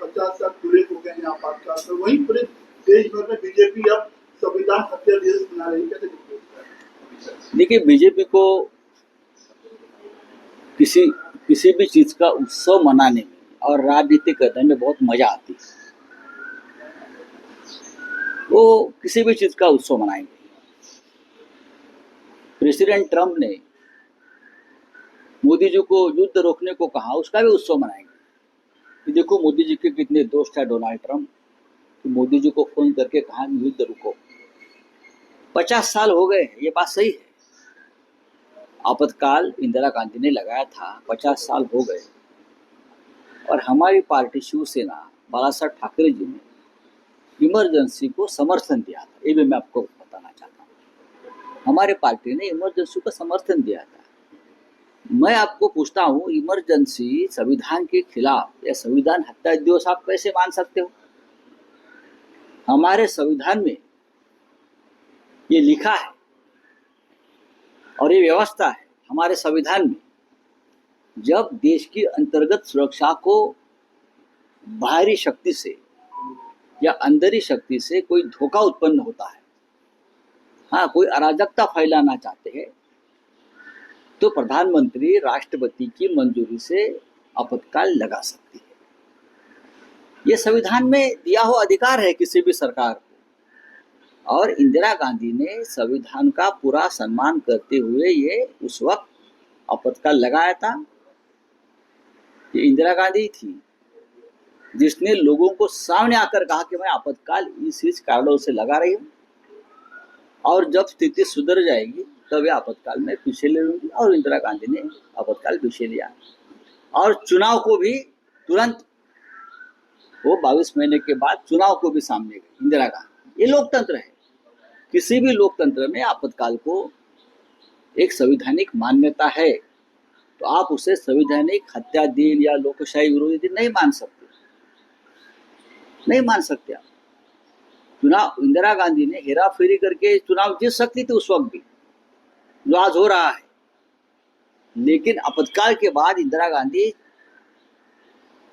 पचास साल पूरे हो गए हैं आपातकाल वहीं पूरे देश भर में बीजेपी अब संविधान हत्या दिवस मना रही है? देखिए, बीजेपी को किसी किसी भी चीज़ का उत्सव मनाने में और राजनीति करने में बहुत मज़ा आती है। वो किसी भी चीज़ का उत्सव मनाएँगे। प्रेसिडेंट ट्रंप ने मोदी जी को युद्ध रोकने को कहा, उसका भी उत्सव मनाएँगे। कि देखो मोदी जी के कितने दोस्त है डोनाल्ड ट्रंप कि मोदी जी को फ़ोन करके कहा युद्ध रुको। पचास साल हो गए ये बात सही है। आपातकाल इंदिरा गांधी ने लगाया था, पचास साल हो गए। और हमारी पार्टी शिवसेना बाला साहब ठाकरे जी ने इमरजेंसी को समर्थन दिया था, ये भी मैं आपको बताना चाहता हूँ। हमारे पार्टी ने इमरजेंसी को समर्थन दिया था। मैं आपको पूछता हूँ इमरजेंसी संविधान के खिलाफ या संविधान हत्या दिवस आप कैसे मान सकते हो? हमारे संविधान में ये लिखा है और ये व्यवस्था है हमारे संविधान में। जब देश की अंतर्गत सुरक्षा को बाहरी शक्ति से या अंदरी शक्ति से कोई धोखा उत्पन्न होता है हाँ कोई अराजकता फैलाना चाहते हैं तो प्रधानमंत्री राष्ट्रपति की मंजूरी से आपातकाल लगा सकती है। ये संविधान में दिया हुआ अधिकार है किसी भी सरकार को। और इंदिरा गांधी ने संविधान का पूरा सम्मान करते हुए ये उस वक्त आपातकाल लगाया था। ये इंदिरा गांधी थी, जिसने लोगों को सामने आकर कहा कि मैं आपातकाल इस इस कारणों से लगा रही हूँ। और जब स्थिति सुधर जाएगी तब आपातकाल में पीछे ले लूँगी और इंदिरा गांधी ने आपातकाल पीछे लिया। और चुनाव को भी तुरंत, वो बाईस महीने के बाद चुनाव को भी सामने गई इंदिरा गांधी। ये लोकतंत्र है। किसी भी लोकतंत्र में आपातकाल को एक संवैधानिक मान्यता है। तो आप उसे संवैधानिक हत्या दिन या लोकशाही विरोधी दिन नहीं मान सकते। नहीं मान सकते आप। चुनाव, इंदिरा गांधी ने हेरा फेरी करके चुनाव जीत सकती थी उस वक्त भी। जो आज हो रहा है। लेकिन आपत्काल के बाद इंदिरा गांधी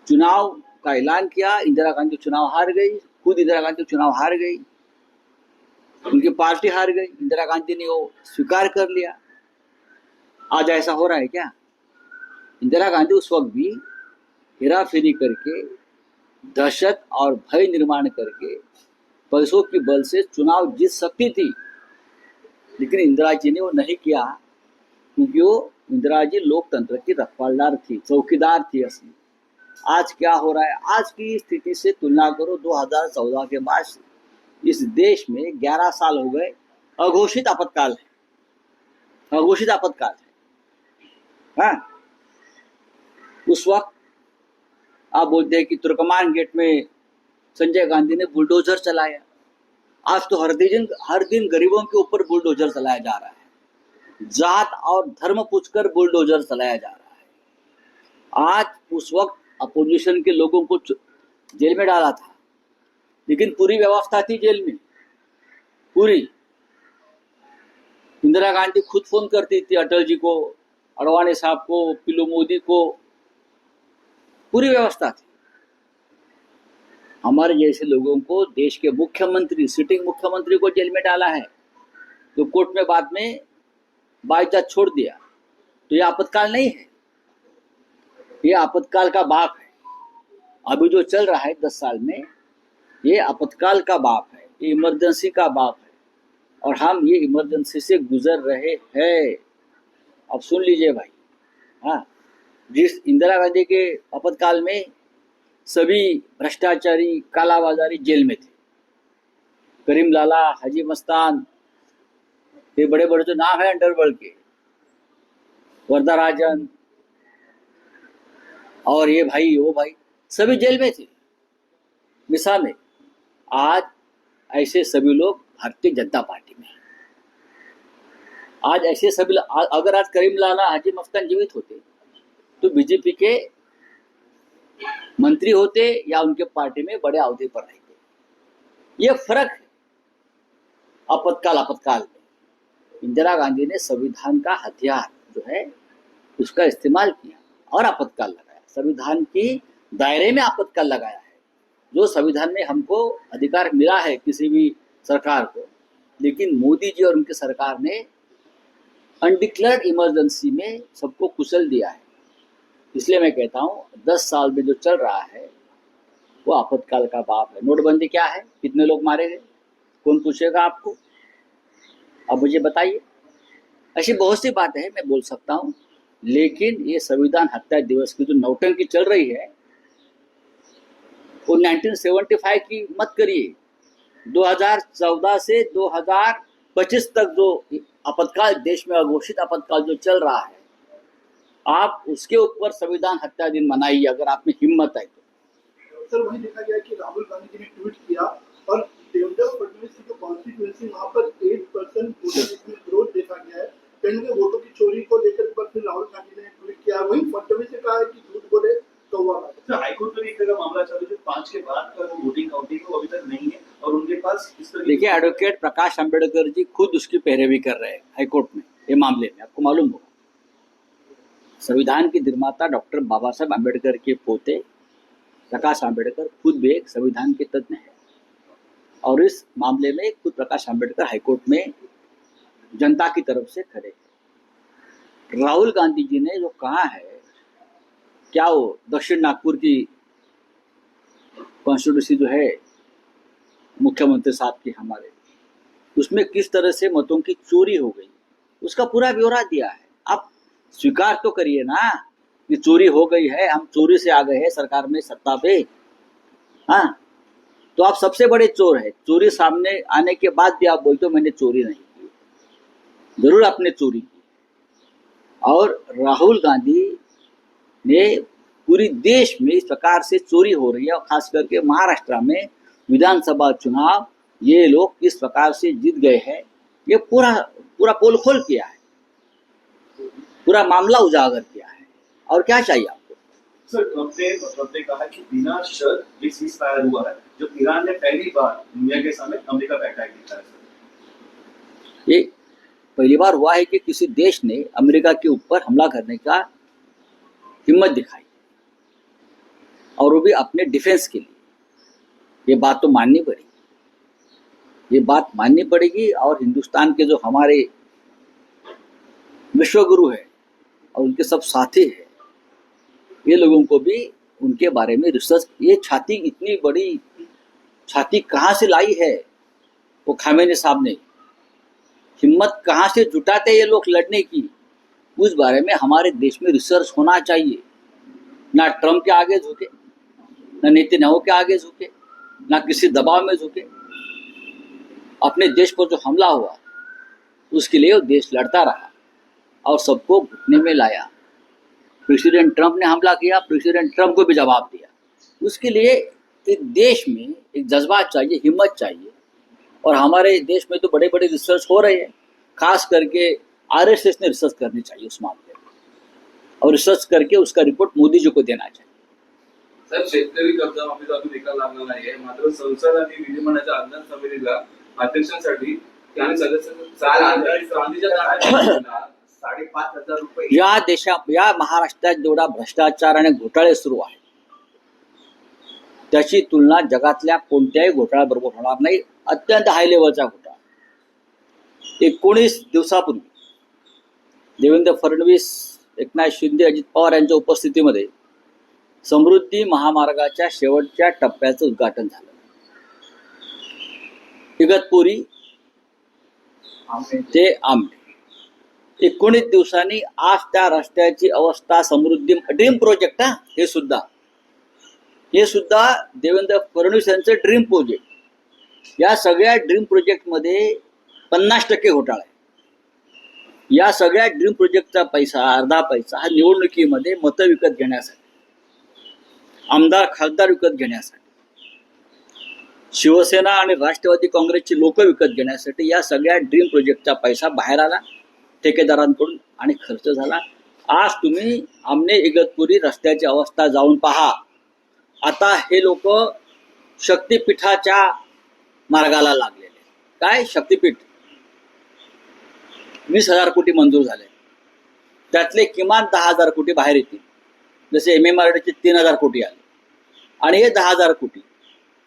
चुनाव का ऐलान किया। इंदिरा गांधी चुनाव हार गई। खुद इंदिरा गांधी चुनाव हार गई। उनकी पार्टी हार गई। इंदिरा गांधी ने वो स्वीकार कर लिया। आज ऐसा हो रहा है क्या? इंदिरा गांधी उस वक्त भी हेरा फेरी करके, दहशत और भय निर्माण करके, पैसों के बल से चुनाव जीत सकती थी। लेकिन इंदिरा जी ने वो नहीं किया, क्योंकि वो इंदिरा जी लोकतंत्र की रखवालदार थी, चौकीदार थी असली। आज क्या हो रहा है? आज की स्थिति से तुलना करो 2014 के बाद इस देश में 11 साल हो गए, अघोषित आपातकाल है। अघोषित आपातकाल है। हाँ? उस वक्त आप बोलते हैं कि तुर्कमान गेट में संजय गांधी ने बुलडोजर चलाया। आज तो हर दिन हर दिन गरीबों के ऊपर बुलडोजर चलाया जा रहा है। जात और धर्म पूछकर बुलडोजर चलाया जा रहा है। आज उस वक्त अपोजिशन के लोगों को जेल में डाला था। लेकिन पूरी व्यवस्था थी जेल में। पूरी। इंदिरा गांधी खुद फ़ोन करती थी अटल जी को, अडवाणी साहब को, पिलो मोदी को। पूरी व्यवस्था थी। हमारे जैसे लोगों को देश के मुख्यमंत्री सिटिंग मुख्यमंत्री को जेल में डाला है तो कोर्ट में बाद में बाईजात छोड़ दिया। तो ये आपातकाल नहीं है। ये आपातकाल का बाप है। अभी जो चल रहा है दस साल में, ये आपातकाल का बाप है, ये इमरजेंसी का बाप है। और हम ये इमरजेंसी से गुजर रहे हैं। अब सुन लीजिए भाई हाँ जिस इंदिरा गांधी के आपातकाल में सभी भ्रष्टाचारी, कालाबाजारी जेल में थे। करीम लाला, हाजी मस्तान, ये बड़े बड़े जो नाम है अंडरवर्ल्ड के। वर्धा राजन और ये भाई, वो भाई सभी जेल में थे। मिसाल में आज ऐसे सभी लोग भारतीय जनता पार्टी में आज ऐसे सभी अगर आज करीम लाला, हाजी मस्तान जीवित होते तो बीजेपी के मंत्री होते या उनके पार्टी में बड़े अवधि पर रहते। ये फ़र्क है आपत्काल आपातकाल में इंदिरा गांधी ने संविधान का हथियार जो है, उसका इस्तेमाल किया और आपत्काल लगाया। संविधान की दायरे में आपातकाल लगाया है। जो संविधान में हमको अधिकार मिला है किसी भी सरकार को, लेकिन मोदी जी और उनकी सरकार ने अनडिक्लेयर्ड इमरजेंसी में सबको कुचल दिया है। इसलिए मैं कहता हूँ, दस साल में जो चल रहा है, वो आपातकाल का बाप है। नोटबंदी क्या है? कितने लोग मारे गए? कौन पूछेगा आपको? अब मुझे बताइए। ऐसी बहुत सी बातें हैं, मैं बोल सकता हूँ। लेकिन ये संविधान हत्या दिवस की जो नौटंकी चल रही है, वो 1975 की मत करिए। 2014 से 2025 तक जो आपातकाल, देश में अघोषित आपातकाल जो चल रहा है आप उसके ऊपर संविधान हत्या दिन मनाइए अगर आप में हिम्मत है तो। सर वहीं देखा गया कि राहुल गांधी जी ने ट्वीट किया और देवेंद्र फडणवीस की जो कॉन्स्टिट्यूएंसी वहाँ पर एट परसेंट वोटर ग्रोथ देखा गया है। वोटों की चोरी को लेकर पर फिर राहुल गांधी ने ट्वीट किया वहीं फडणवीस ने कहा है कि झूठ बोले काटे। सर हाईकोर्ट में एक तरह मामला चालू है पाँच के बाद का वोटिंग काउंटिंग वो अभी तक नहीं है और उनके पास इस तरह देखिए एडवोकेट प्रकाश अंबेडकर जी खुद उसकी पैरवी कर रहे हैं हाईकोर्ट में ये मामले में आपको मालूम होगा। संविधान के निर्माता डॉक्टर बाबा साहब अंबेडकर के पोते प्रकाश अंबेडकर खुद भी एक संविधान के तज्ञ हैं। और इस मामले में खुद प्रकाश अंबेडकर हाईकोर्ट में जनता की तरफ़ से खड़े हैं। राहुल गांधी जी ने जो कहा है, क्या वो दक्षिण नागपुर की कॉन्स्टिट्यूंसी जो है मुख्यमंत्री साहब की हमारे, उसमें किस तरह से मतों की चोरी हो गई, उसका पूरा ब्यौरा दिया है। आप स्वीकार तो करिए ना कि चोरी हो गई है, हम चोरी से आ गए हैं सरकार में सत्ता पे। हाँ तो आप सबसे बड़े चोर हैं। चोरी सामने आने के बाद भी आप बोलते हो, मैंने चोरी नहीं की। ज़रूर आपने चोरी की। और राहुल गांधी ने पूरी देश में इस प्रकार से चोरी हो रही है और खास करके महाराष्ट्र में विधानसभा चुनाव, ये लोग किस प्रकार से जीत गए हैं, ये पूरा पूरा पोल खोल किया है। पूरा मामला उजागर किया है। और क्या चाहिए आपको? सर ट्रंप ने ट्रंप ने कहा कि बिना शर्त ये सीज फायर हुआ है। जो ईरान ने पहली बार दुनिया के सामने अमेरिका पे अटैक किया है। ये पहली बार हुआ है कि किसी देश ने अमेरिका के ऊपर हमला करने का हिम्मत दिखाई। और वो भी अपने डिफेंस के लिए। ये बात तो माननी पड़ेगी ये बात माननी पड़ेगी और हिंदुस्तान के जो हमारे विश्वगुरु है और उनके सब साथी हैं। ये लोगों को भी उनके बारे में रिसर्च ये छाती इतनी बड़ी, छाती कहाँ से लाई है? वो खामेनी साहब ने। हिम्मत कहाँ से जुटाते ये लोग लड़ने की? उस बारे में हमारे देश में रिसर्च होना चाहिए। ना ट्रंप के आगे झुके, ना नेतन्याहू के आगे झुके, ना किसी दबाव में झुके। अपने देश पर जो हमला हुआ, उसके लिए वो देश लड़ता रहा। और सबको घुटने में लाया। प्रेसिडेंट ट्रंप ने हमला किया, प्रेसिडेंट ट्रंप को भी जवाब दिया। उसके लिए एक देश में एक जज्बा चाहिए, हिम्मत चाहिए। और हमारे देश में तो बड़े बड़े रिसर्च हो रहे हैं। खास करके आरएसएस ने रिसर्च करनी चाहिए उस मामले में। और रिसर्च करके उसका रिपोर्ट मोदी जी को देना चाहिए। साहेब शेतकरी कर्जमाफीचा अजून लागला मात्र संसद आणि विधिमंडळाच्या समितीला अध्यक्षांसाठी आणि काळात साडेपाच हजार रुपये. या देशा या महाराष्ट्रात जेवढा भ्रष्टाचार आणि घोटाळे सुरू आहे त्याची तुलना जगातल्या कोणत्याही घोटाळ्याबरोबर होणार नाही. अत्यंत हाय लेवलचा घोटाळा. एकोणीस दिवसापूर्वी देवेंद्र फडणवीस एकनाथ शिंदे अजित पवार यांच्या उपस्थितीमध्ये समृद्धी महामार्गाच्या शेवटच्या टप्प्याचं उद्घाटन झालं. इगतपुरी ते आंबे एकोणीस दिवसांनी आज त्या रस्त्याची अवस्था समृद्धी ड्रीम प्रोजेक्ट हा हे सुद्धा. हे सुद्धा देवेंद्र फडणवीस यांचं ड्रीम प्रोजेक्ट या सगळ्या ड्रीम प्रोजेक्टमध्ये पन्नास टक्के घोटाळा आहे. या सगळ्या ड्रीम प्रोजेक्टचा पैसा अर्धा पैसा हा निवडणुकीमध्ये मतं विकत घेण्यासाठी आमदार खासदार विकत घेण्यासाठी शिवसेना आणि राष्ट्रवादी काँग्रेसची लोक विकत घेण्यासाठी या सगळ्या ड्रीम प्रोजेक्टचा पैसा बाहेर आला. ठेकेदारांकडून आणि खर्च झाला. आज तुम्ही आमने इगतपुरी रस्त्याची अवस्था जाऊन पहा. आता हे लोक शक्तीपीठाच्या मार्गाला लागलेले काय? शक्तिपीठ. वीस हजार कोटी मंजूर झाले. त्यातले किमान दहा हजार कोटी बाहेर येतील. जसे एम एम आर डीचे तीन हजार कोटी आले. आणि हे दहा हजार कोटी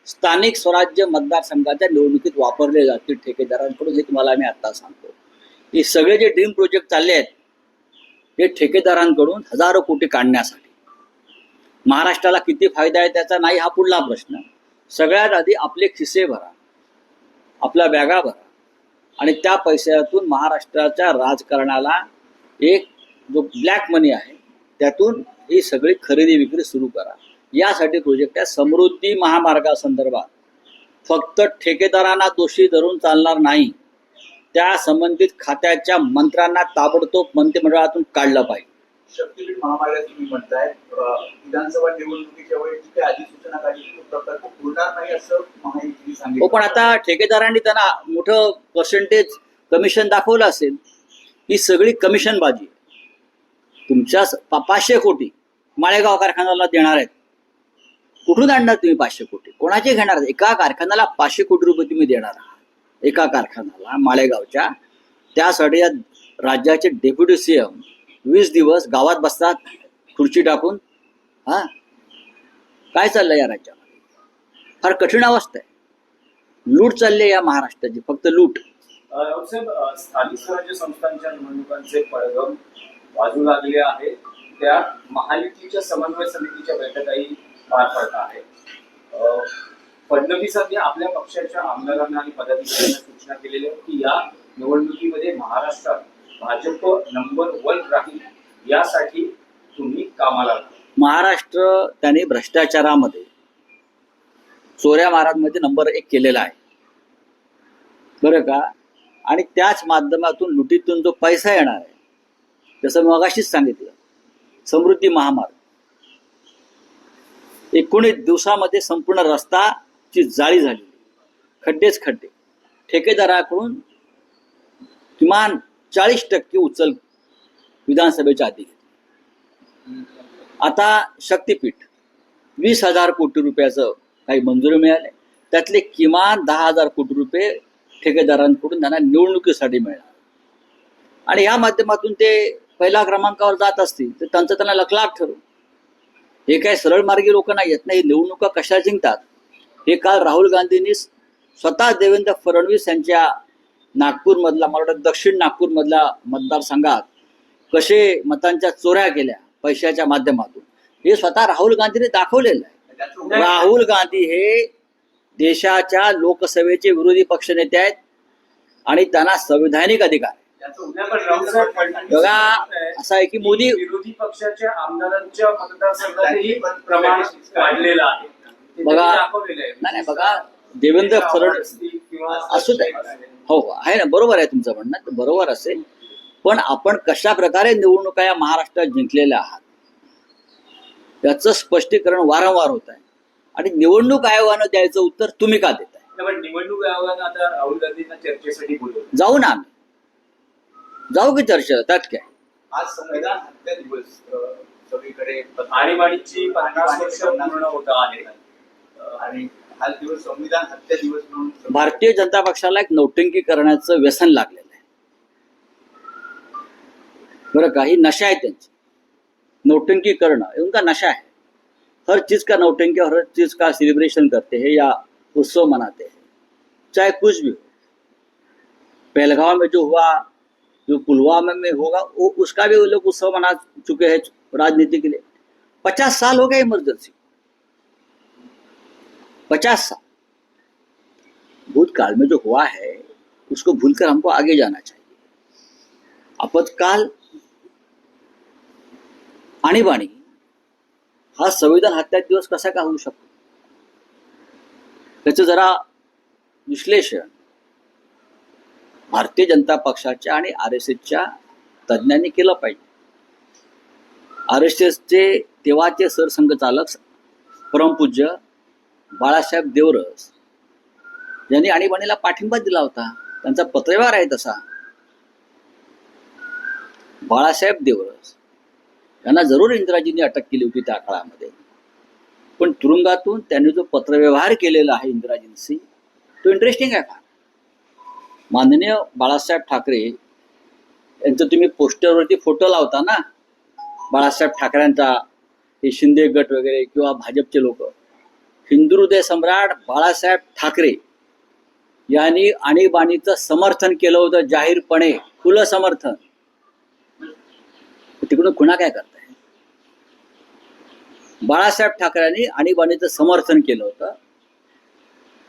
स्थानिक स्वराज्य मतदारसंघाच्या निवडणुकीत वापरले जातील ठेकेदारांकडून हे तुम्हाला मी आत्ता सांगतो. हे सगळे जे ड्रीम प्रोजेक्ट चालले आहेत हे ठेकेदारांकडून हजारो कोटी काढण्यासाठी. महाराष्ट्राला किती फायदा आहे त्याचा नाही हा पुढला प्रश्न. सगळ्यात आधी आपले खिसे भरा आपल्या बॅगा भरा. आणि त्या पैशातून महाराष्ट्राच्या राजकारणाला एक जो ब्लॅक मनी आहे त्यातून ही सगळी खरेदी विक्री सुरू करा. यासाठी प्रोजेक्ट आहे समृद्धी महामार्गासंदर्भात. फक्त ठेकेदारांना दोषी धरून चालणार नाही. त्या संबंधित खात्याच्या मंत्र्यांना ताबडतोब मंत्रिमंडळातून काढलं पाहिजे. शक्तीपीठ महामार्गात तुम्ही म्हणताय. अं, विधानसभा निवडणुकीच्या वेळी जी काही अधिसूचना काढली. तो प्रकल्प होणार नाही असं महायुतीने हो सांगितलं पण आता ठेकेदारांनी त्यांना मोठं पर्सेंटेज कमिशन दाखवलं असेल ही सगळी कमिशनबाजी. तुमच्या पाचशे कोटी माळेगाव कारखान्याला देणार आहेत. कुठून आणणार तुम्ही पाचशे कोटी? कोणाचे घेणार? एका कारखान्याला पाचशे कोटी रुपये तुम्ही देणार आहात. एका कारखान्याला माळेगावच्या. त्यासाठी या राज्याचे डेप्युटी सीएम वीस दिवस गावात बसतात खुर्ची टाकून. हा? काय चाललंय या राज्यामध्ये? फार कठीण अवस्था आहे. लूट चालली आहे या महाराष्ट्राची फक्त लूट. स्थानिक स्वराज्य संस्थांच्या निवडणुकांचे पडगम वाजू लागले आहे त्या महायुतीच्या समन्वय समितीच्या बैठकाही पार पडत आहे फडणवीसांनी आपल्या पक्षाच्या आमदारांना आणि पदाधिकाऱ्यांना सूचना केलेल्या की या निवडणुकीमध्ये महाराष्ट्रात भाजप नंबर वन राहील यासाठी तुम्ही कामाला महाराष्ट्र त्याने भ्रष्टाचारामध्ये चोऱ्या महाराजमध्ये नंबर एक केलेला आहे. बरं का? आणि त्याच माध्यमातून लुटीतून जो पैसा येणार आहे जसं मगाशीच सांगितलं समृद्धी महामार्ग. एकोणीस दिवसामध्ये संपूर्ण रस्ता ती जाळी झाली खड्डेच खड्डे. ठेकेदाराकडून किमान चाळीस टक्के उचल विधानसभेच्या आधी घेतली. आता शक्तीपीठ वीस हजार कोटी रुपयाचं काही मंजुरी मिळाले. त्यातले किमान दहा हजार कोटी रुपये ठेकेदारांकडून त्यांना निवडणुकीसाठी मिळणार. आणि या माध्यमातून ते पहिल्या क्रमांकावर जात असतील तर त्यांचं त्यांना लखलाट ठरू हे काय सरळ मार्गी लोक नाही येत नाही निवडणुका कशा जिंकतात? हे काल राहुल गांधींनी स्वतः देवेंद्र फडणवीस यांच्या नागपूरमधला मला वाटतं दक्षिण नागपूरमधल्या मतदारसंघात कसे मतांच्या चोऱ्या केल्या पैशाच्या माध्यमातून हे स्वतः राहुल गांधींनी दाखवलेलं आहे. राहुल गांधी हे देशाच्या लोकसभेचे विरोधी पक्षनेते आहेत आणि त्यांना संविधानिक अधिकार बघा असं आहे की मोदी विरोधी पक्षाच्या आमदारांच्या मतदारसंघातही प्रमाण वाढलेलं आहे. बघा. नाही नाही बघा देवेंद्र फडणवीस किंवा असू दे. हो हो आहे ना बरोबर आहे तुमचं म्हणणं बरोबर असेल. पण आपण कशा प्रकारे निवडणुका या महाराष्ट्रात जिंकलेल्या आहात याचं स्पष्टीकरण वारंवार होत आहे. आणि निवडणूक आयोगानं द्यायचं उत्तर तुम्ही का देताय? निवडणूक आयोगानं आता राहुल गांधींना चर्चेसाठी बोलवलं. जाऊ ना आम्ही. जाऊ की चर्चा त्यात काय? आज संविधान दिवस सगळीकडे आणीबाणीची पन्नास वर्ष पूर्ण होत आहे आणि हा दिवस संविधान हत्या दिवस म्हणून भारतीय जनता पक्षाला एक नौटंकी करण्याचं व्यसन लागलेलं आहे. बरं का? ही नशा आहे त्यांची. नौटंकी करणं उनका नशा है हर चीज का नौटंकी और हर चीज का सेलिब्रेशन करते हैं या उत्सव मनाते हैं। चाहे कुछ भी हो। पहलगांव में जो हुआ जो पुलवामा में होगा वो उसका भी वो लोग उत्सव मना चुके हैं राजनीति के लिए। पचास साल हो गए इमरजेंसी। पचास साल। भूतकाल में जो हुआ है उसको भूलकर हमको आगे जाना चाहिए। आपत्काल आणीबाणी हा संविधान हत्या दिवस कसा का होऊ शकतो? त्याचं जरा विश्लेषण भारतीय जनता पक्षाच्या आणि आर एस एसच्या तज्ज्ञांनी केलं पाहिजे. आर एस एसचे तेव्हाचे सरसंघचालक परमपूज्य बाळासाहेब देवरस यांनी आणीबाणीला पाठिंबा दिला होता. त्यांचा पत्रव्यवहार आहे तसा. बाळासाहेब देवरस यांना जरूर इंदिराजींनी अटक केली होती त्या काळामध्ये. पण तुरुंगातून त्यांनी जो पत्रव्यवहार केलेला आहे इंदिराजींशी तो इंटरेस्टिंग आहे का? माननीय बाळासाहेब ठाकरे यांचं तुम्ही पोस्टरवरती फोटो लावता ना? बाळासाहेब ठाकरेंचा हे शिंदे गट वगैरे किंवा भाजपचे लोक. हिंदुहृदय सम्राट बाळासाहेब ठाकरे यांनी आणीबाणीचं समर्थन केलं होतं जाहीरपणे खुलं समर्थन. तिकडून खुणा काय करताय? बाळासाहेब ठाकरेंनी आणीबाणीचं समर्थन केलं होतं.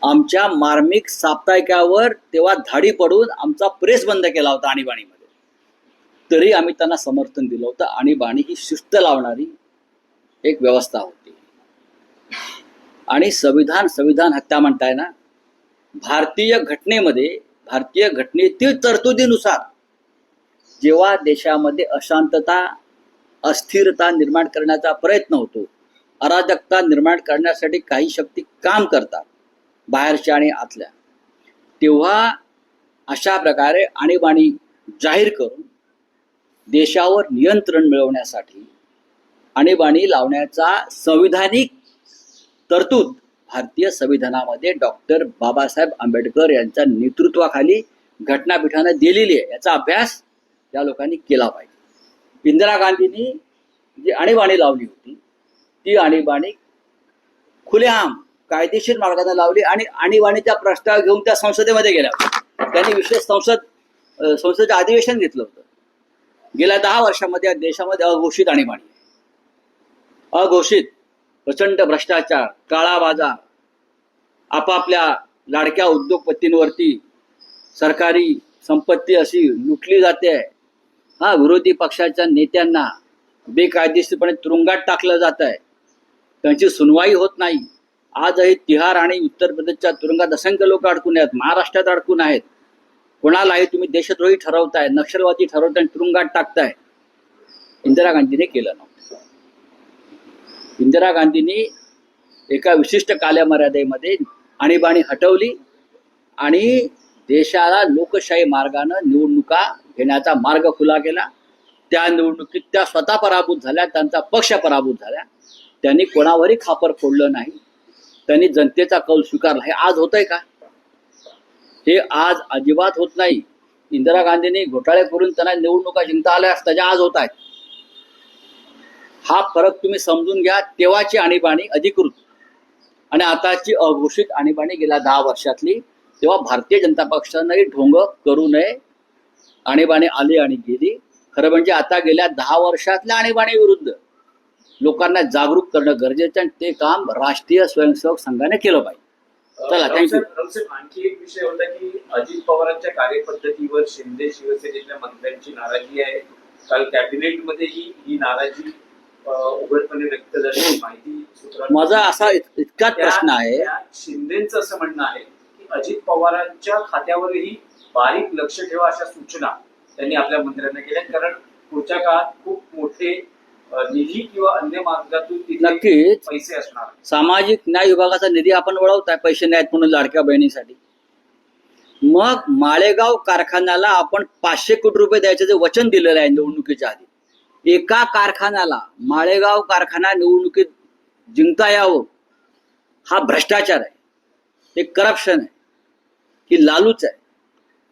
आमच्या मार्मिक साप्ताहिकावर तेव्हा धाडी पडून आमचा प्रेस बंद केला होता आणीबाणीमध्ये. तरी आम्ही त्यांना समर्थन दिलं होतं. आणीबाणी ही शिस्त लावणारी एक व्यवस्था होती. आणि संविधान संविधान हत्या म्हणताय ना भारतीय घटनेमध्ये भारतीय घटनेतील तरतुदीनुसार जेव्हा देशामध्ये अशांतता अस्थिरता निर्माण करण्याचा प्रयत्न होतो अराजकता निर्माण करण्यासाठी काही शक्ती काम करतात बाहेरच्या आणि आतल्या तेव्हा अशा प्रकारे आणीबाणी जाहीर करून देशावर नियंत्रण मिळवण्यासाठी आणीबाणी लावण्याचा संविधानिक तरतूद. भारतीय संविधानामध्ये डॉक्टर बाबासाहेब आंबेडकर यांच्या नेतृत्वाखाली घटनापीठाने दिलेली आहे. याचा अभ्यास या लोकांनी केला पाहिजे. इंदिरा गांधींनी जी आणीबाणी लावली होती ती आणीबाणी खुलेआम कायदेशीर मार्गाने लावली आणि आणीबाणीचा प्रस्ताव घेऊन त्या संसदेमध्ये गेल्या त्यांनी विशेष संसद संसदेचं अधिवेशन घेतलं होतं. गेल्या दहा वर्षामध्ये या देशामध्ये अघोषित आणीबाणी अघोषित. प्रचंड भ्रष्टाचार काळा बाजार आपापल्या लाडक्या उद्योगपतींवरती सरकारी संपत्ती अशी लुटली जाते. हा विरोधी पक्षाच्या नेत्यांना बेकायदेशीरपणे तुरुंगात टाकलं जात आहे त्यांची सुनवाई होत नाही. आजही तिहार आणि उत्तर प्रदेशच्या तुरुंगात असंख्य लोक अडकून आहेत महाराष्ट्रात अडकून आहेत. कोणालाही तुम्ही देशद्रोही ठरवताय नक्षलवादी ठरवताय आणि तुरुंगात टाकताय. इंदिरा गांधीने केलं नव्हतं. इंदिरा गांधींनी एका विशिष्ट कालमर्यादेमध्ये आणीबाणी हटवली आणि देशाला लोकशाही मार्गानं निवडणुका घेण्याचा मार्ग खुला केला. त्या निवडणुकीत त्या स्वतः पराभूत झाल्या त्यांचा पक्ष पराभूत झाल्या त्यांनी कोणावरही खापर फोडलं नाही. त्यांनी जनतेचा कौल स्वीकारला. हे आज होतंय का? हे आज अजिबात होत नाही. इंदिरा गांधींनी घोटाळे करून त्यांना निवडणुका जिंकता आल्या त्याच्या आज होत आहेत. हा फरक तुम्ही समजून घ्या तेव्हाची आणीबाणी अधिकृत. आणि आताची अघोषित आणीबाणी गेल्या दहा वर्षातली तेव्हा भारतीय जनता पक्षानंही ढोंग करू नये. आणीबाणी आली आणि गेली. खरं म्हणजे आता गेल्या दहा वर्षातल्या आणीबाणी विरुद्ध लोकांना जागरूक करणं गरजेचं आणि ते काम राष्ट्रीय स्वयंसेवक संघाने केलं पाहिजे. चला, रावसाहेब, आणखी एक विषय होता की अजित पवारांच्या कार्यपद्धतीवर शिंदे शिवसेनेच्या मंत्र्यांची नाराजी आहे. काल कॅबिनेटमध्येही ही नाराजी उघडपणे व्यक्त माहिती माझा असा इत- इतकाच प्रश्न आहे. शिंदेचं असं म्हणणं आहे की अजित पवारांच्या खात्यावरही बारीक लक्ष ठेवा अशा सूचना त्यांनी आपल्या मंत्र्यांना केल्या. कारण पुढच्या काळात खूप मोठे निधी किंवा अन्य मार्गातून नक्कीच. पैसे असणार. सामाजिक न्याय विभागाचा निधी आपण वळवताय पैसे नाहीत म्हणून लाडक्या बहिणीसाठी. मग माळेगाव कारखान्याला आपण पाचशे कोटी रुपये द्यायचं जे वचन दिलेलं आहे निवडणुकीच्या आधी. एका कारखान्याला माळेगाव कारखाना निवडणुकीत जिंकता यावं हा भ्रष्टाचार आहे. हे करप्शन आहे. ही लालूच आहे.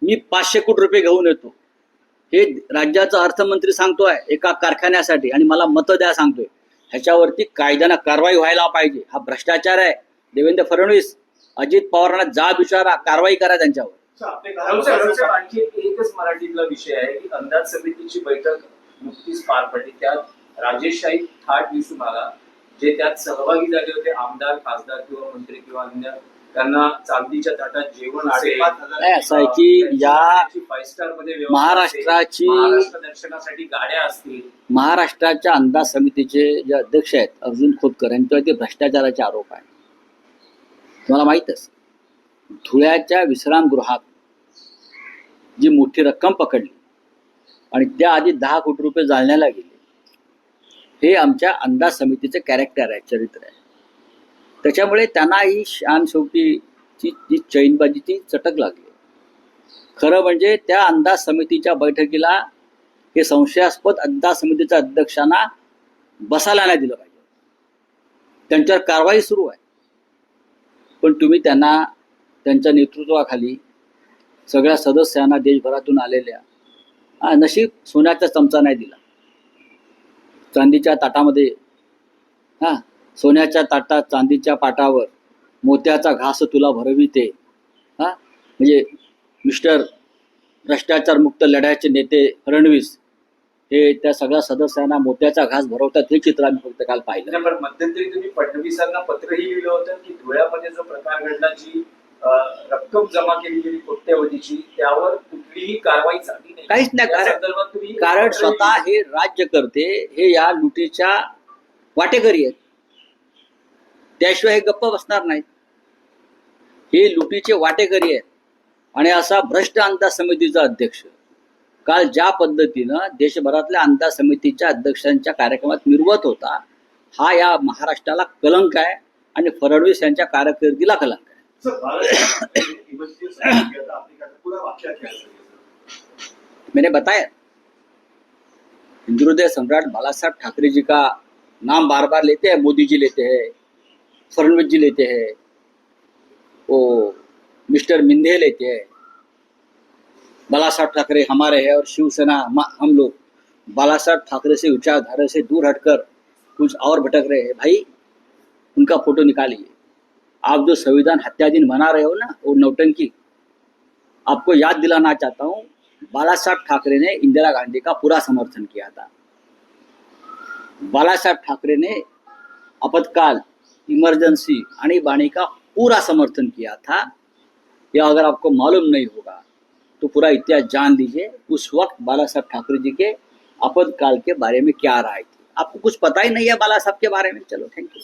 मी पाचशे कोटी रुपये घेऊन येतो. हे राज्याचा अर्थमंत्री सांगतोय एका कारखान्यासाठी आणि मला मतं द्या सांगतोय. ह्याच्यावरती कायद्यानं कारवाई व्हायला पाहिजे. हा भ्रष्टाचार आहे. देवेंद्र फडणवीस अजित पवारांना जा विचारा कारवाई करा त्यांच्यावर. आणखी एकच मराठीतला विषय आहे की अंदाज समितीची बैठक नुकतीच पार पडली. त्यात राजेशशाही थाट दिसून आला जे त्यात सहभागी झाले होते आमदार खासदार किंवा मंत्री किंवा अन्य त्यांना चांदीच्या ताटात जेवण असेल. नाही, असं आहे की या फाईव्ह स्टारमध्ये महाराष्ट्राची- दर्शनासाठी गाड्या असतील. महाराष्ट्राच्या अंदाज समितीचे जे अध्यक्ष आहेत अर्जुन खोतकर यांच्यावरती भ्रष्टाचाराचे आरोप आहे तुम्हाला माहीतच धुळ्याच्या विश्रामगृहात जी मोठी रक्कम पकडली आणि त्याआधी दहा कोटी रुपये जाळण्याला गेले. हे आमच्या अंदाज समितीचं कॅरेक्टर आहे चरित्र आहे. त्याच्यामुळे त्यांना ही शान शेवटीची जी चैनबाजीची चटक लागली. खरं म्हणजे त्या अंदाज समितीच्या बैठकीला हे संशयास्पद अंदाज समितीच्या अध्यक्षांना बसायला नाही दिलं पाहिजे. त्यांच्यावर कारवाई सुरू आहे. पण तुम्ही त्यांना त्यांच्या नेतृत्वाखाली सगळ्या सदस्यांना देशभरातून आलेल्या नशीब सोन्याचा चमचा नाही दिला. चांदीच्या ताटामध्ये हा सोन्याच्या ताटात चांदीच्या पाटावर मोत्याचा घास तुला भरविते. हा म्हणजे मिस्टर भ्रष्टाचार मुक्त लढ्याचे नेते फडणवीस हे त्या सगळ्या सदस्यांना मोत्याचा घास भरवतात हे चित्र आम्ही फक्त काल पाहिलं. मध्यंतरी तुम्ही फडणवीसांना पत्रही लिहिलं होतं की धुळ्यामध्ये जो प्रकार घडला जी रक्कम जमा केली गेली कोट्यवधीची त्यावर कुठलीही कारवाई झाली नाही. काहीच नाही, या कारण- संदर्भात तुम्ही कारण स्वतः. हे राज्यकर्ते हे या लुटीच्या वाटेकरी आहेत. त्याशिवाय हे गप्प बसणार नाहीत. हे लुटीचे वाटेकरी आहेत. आणि असा भ्रष्ट अंदाज समितीचा अध्यक्ष. काल ज्या पद्धतीनं देशभरातल्या अंदाज समितीच्या अध्यक्षांच्या कार्यक्रमात मिरवत होता हा या महाराष्ट्राला कलंक आहे आणि फडणवीस यांच्या कारकिर्दीला कलंक आहे. मैंने बताया हिंदू हृदय सम्राट बाला साहब ठाकरे जी का नाम बार बार लेते हैं मोदी जी लेते हैं फडणवीस जी लेते हैं, वो मिस्टर मिंधे लेते हैं। बाला साहब ठाकरे हमारे हैं और शिवसेना हम लोग बाला साहब ठाकरे से विचारधारा से दूर हटकर कुछ और भटक रहे हैं। भाई, उनका फ़ोटो निकालिए। आप जो संविधान हत्या दिन मना रहे हो ना, वो नौटंकी, आपको याद दिलाना चाहता हूँ बाला साहब ठाकरे ने इंदिरा गांधी का पूरा समर्थन किया था। बाला साहब ठाकरे ने आपातकाल, इमरजेंसी आणीबाणी का पूरा समर्थन किया था। यह अगर आपको मालूम नहीं होगा तो पूरा इतिहास जान लीजिए, उस वक्त बाला साहब ठाकरे जी के आपातकाल के बारे में क्या राय थी। आपको कुछ पता ही नहीं है बाला साहब के बारे में? चलो थैंक यू